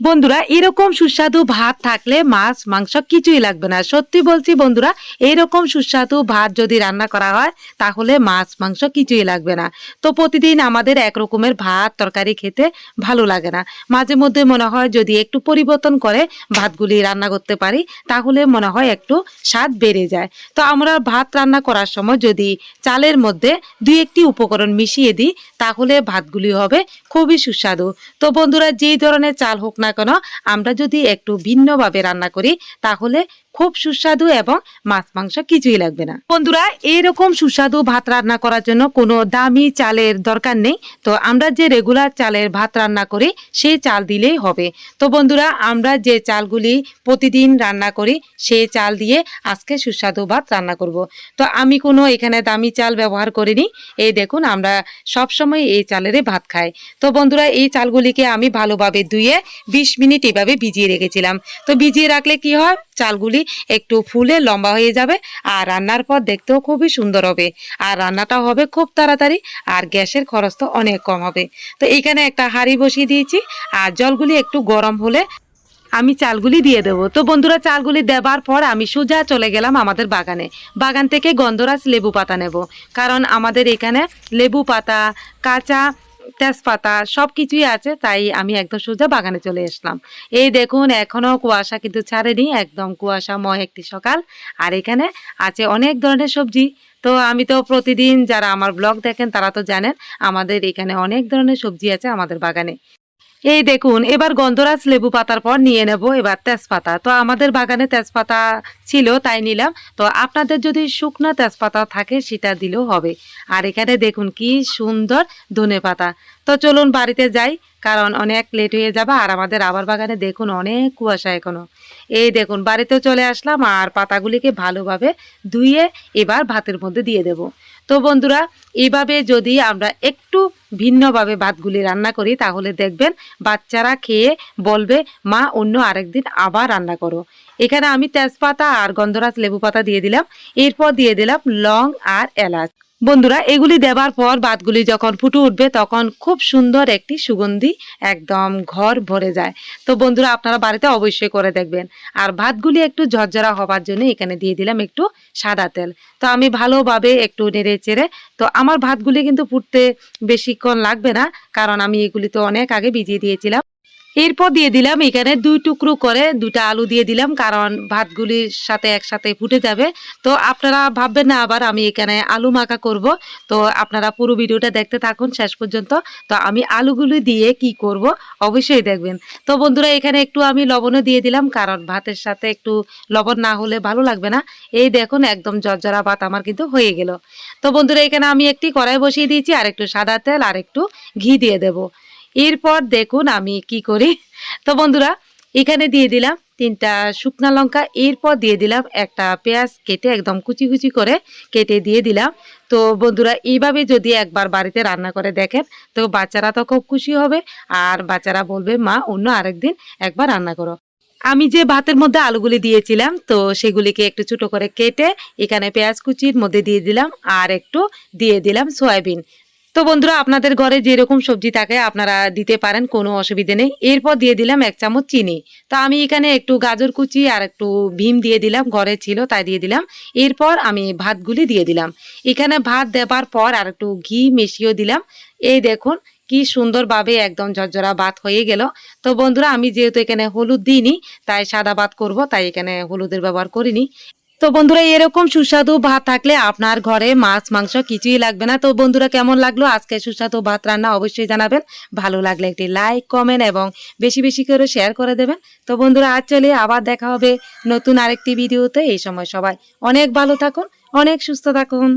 বন্ধুরা, এরকম সুস্বাদু ভাত থাকলে মাছ, মাংস কিছুই লাগবে না। সত্যি বলছি বন্ধুরা, এরকম সুস্বাদু ভাত যদি রান্না করা হয়, তাহলে মাছ, মাংস কিছুই লাগবে না। তো প্রতিদিন আমাদের এক রকমের ভাত, তরকারি খেতে ভালো লাগে না। মাঝে মধ্যে মনে হয় যদি একটু পরিবর্তন করে ভাতগুলি রান্না করতে পারি, তাহলে মনে হয় একটু স্বাদ বেড়ে যায়। তো আমরা ভাত রান্না করার সময় যদি চালের মধ্যে দুই একটি উপকরণ মিশিয়ে দিই, তাহলে ভাতগুলি হবে খুবই সুস্বাদু। তো বন্ধুরা, যেই ধরনের চাল হোক না কেন আমরা যদি একটু ভিন্নভাবে রান্না করি তাহলে খুব সুস্বাদু এবং মাছ মাংস কিছুই লাগবে না। বন্ধুরা, এরকম সুস্বাদু ভাত রান্না করার জন্য কোনো দামি চালের দরকার নেই। তো আমরা যে রেগুলার চালের ভাত রান্না করি, সেই চাল দিলেই হবে। তো বন্ধুরা, আমরা যে চালগুলি প্রতিদিন রান্না করি, সেই চাল দিয়ে আজকে সুস্বাদু ভাত রান্না করব। তো আমি কোনো এখানে দামি চাল ব্যবহার করিনি। এই দেখুন, আমরা সব সময় এই চালেরই ভাত খাই। তো বন্ধুরা, এই চালগুলিকে আমি ভালোভাবে ধুয়ে বিশ মিনিট এভাবে ভিজিয়ে রেখেছিলাম। তো ভিজিয়ে রাখলে কি হয়? চালগুলি একটু ফুলে লম্বা হয়ে যাবে আর রান্নার পর দেখতেও খুবই সুন্দর হবে। আর রান্নাটা হবে খুব তাড়াতাড়ি আর গ্যাসের খরচ তো অনেক কম হবে। তো এইখানে একটা হাঁড়ি বসিয়ে দিয়েছি আর জলগুলি একটু গরম হলে আমি চালগুলি দিয়ে দেবো। তো বন্ধুরা, চালগুলি দেবার পর আমি সোজা চলে গেলাম আমাদের বাগানে। বাগান থেকে গন্ধরাজ লেবু পাতা নেব। কারণ আমাদের এখানে লেবু পাতা, কাঁচা তেজপাতা সব কিছুই আছে, তাই আমি একদম সোজা বাগানে চলে আসলাম। এই দেখুন, এখনও কুয়াশা কিন্তু ছাড়েনি, একদম কুয়াশা ময় একটি সকাল। আর এখানে আছে অনেক ধরনের সবজি। তো আমি তো প্রতিদিন যারা আমার ব্লগ দেখেন, তারা তো জানেন, আমাদের এখানে অনেক ধরনের সবজি আছে আমাদের বাগানে। এই দেখুন, এবার গন্ধরাজ লেবু পাতার পর নিয়ে নেব এবার তেজপাতা। তো আমাদের বাগানে তেজপাতা ছিল, তাই নিলাম। তো আপনাদের যদি শুকনো তেজপাতা থাকে, সেটা দিলেও হবে। আর এখানে দেখুন, কি সুন্দর ধনে পাতা। তো চলুন বাড়িতে যাই, কারণ অনেক লেট হয়ে যাবে, আর আমাদের আবার বাগানে দেখুন, অনেক কুয়াশা এখনও। এই দেখুন, বাড়িতে চলে আসলাম, আর পাতাগুলিকে ভালোভাবে ধুয়ে এবার ভাতের মধ্যে দিয়ে দেব। তো বন্ধুরা এইভাবে যদি আমরা একটু ভিন্নভাবে ভাতগুলি রান্না করি, তাহলে দেখবেন বাচ্চারা খেয়ে বলবে, মা, অন্য আরেকদিন আবার রান্না করো। এখানে আমি তেজপাতা আর গন্ধরাজ লেবু পাতা দিয়ে দিলাম। এরপর দিয়ে দিলাম লং আর এলাচ। বন্ধুরা, এগুলি দেবার পর ভাতগুলি যখন ফুটে উঠবে, তখন খুব সুন্দর একটি সুগন্ধি একদম ঘর ভরে যায়। তো বন্ধুরা, আপনারা বাড়িতে অবশ্যই করে দেখবেন। আর ভাতগুলি একটু ঝরঝরা হবার জন্য এখানে দিয়ে দিলাম একটু সাদা তেল। তো আমি ভালোভাবে একটু নেড়ে চেড়ে, তো আমার ভাতগুলি কিন্তু ফুটতে বেশিক্ষণ লাগবে না, কারণ আমি এগুলি তো অনেক আগে ভিজিয়ে দিয়েছিলাম। এরপর দিয়ে দিলাম, এখানে দুই টুকরো করে দুটা আলু দিয়ে দিলাম, কারণ ভাতগুলির সাথে একসাথে ফুটে যাবে। তো আপনারা ভাববেন না আবার আমি এখানে আলু মাখা করব। তো আপনারা পুরো ভিডিওটা দেখতে থাকুন শেষ পর্যন্ত। তো আমি আলুগুলি দিয়ে কি করব অবশ্যই দেখবেন। তো বন্ধুরা, এখানে একটু আমি লবণও দিয়ে দিলাম, কারণ ভাতের সাথে একটু লবণ না হলে ভালো লাগবে না। এই দেখুন, একদম জর্জরা ভাত আমার কিন্তু হয়ে গেল। তো বন্ধুরা, এখানে আমি একটি কড়াই বসিয়ে দিয়েছি আর একটু সাদা তেল আর একটু ঘি দিয়ে দেব। এরপর দেখুন আমি কি করি। তো বন্ধুরা, এখানে দিয়ে দিলাম তিনটা শুকনা লঙ্কা, এরপর দিয়ে দিলাম একটা পেঁয়াজ কেটে একদম কুচি কুচি করে কেটে দিয়ে দিলাম। তো বন্ধুরা, এইভাবে যদি একবার বাড়িতে রান্না করে দেখেন, তো বাচ্চারা তো খুব খুশি হবে আর বাচ্চারা বলবে, মা, অন্য আরেকদিন একবার রান্না করো। আমি যে ভাতের মধ্যে আলুগুলি দিয়েছিলাম, তো সেগুলিকে একটু ছোটো করে কেটে এখানে পেঁয়াজ কুচির মধ্যে দিয়ে দিলাম আর একটু দিয়ে দিলাম সয়াবিন। তো বন্ধুরা, আপনাদের ঘরে যেরকম সবজি থাকে, আপনারা দিতে পারেন, কোনো অসুবিধে নেই। এরপর দিয়ে দিলাম এক চামচ চিনি। তো আমি এখানে একটু গাজর কুচি আর একটু ভীম দিয়ে দিলাম, ঘরে ছিল তাই দিয়ে দিলাম। এরপর আমি ভাতগুলি দিয়ে দিলাম। এখানে ভাত দেবার পর আর একটু ঘি মিশিয়েও দিলাম। এই দেখুন, কি সুন্দরভাবে একদম ঝরঝরা ভাত হয়ে গেল। তো বন্ধুরা, আমি যেহেতু এখানে হলুদ দিইনি, তাই সাদা ভাত করব, তাই এখানে হলুদের ব্যবহার করিনি। তো বন্ধুরা, এরকম সুস্বাদু ভাত থাকলে আপনার ঘরে মাছ, মাংস কিছুই লাগবে না। তো বন্ধুরা, কেমন লাগল? আজকে সুস্বাদু ভাত রান্না অবশ্যই জানাবেন। ভালো লাগলে একটি লাইক, কমেন্ট এবং বেশি বেশি করে শেয়ার করে দেবেন। তো বন্ধুরা, আজ চলে আবার দেখা হবে নতুন আরেকটি ভিডিওতে। এই সময় সবাই অনেক ভালো থাকুন, অনেক সুস্থ থাকুন।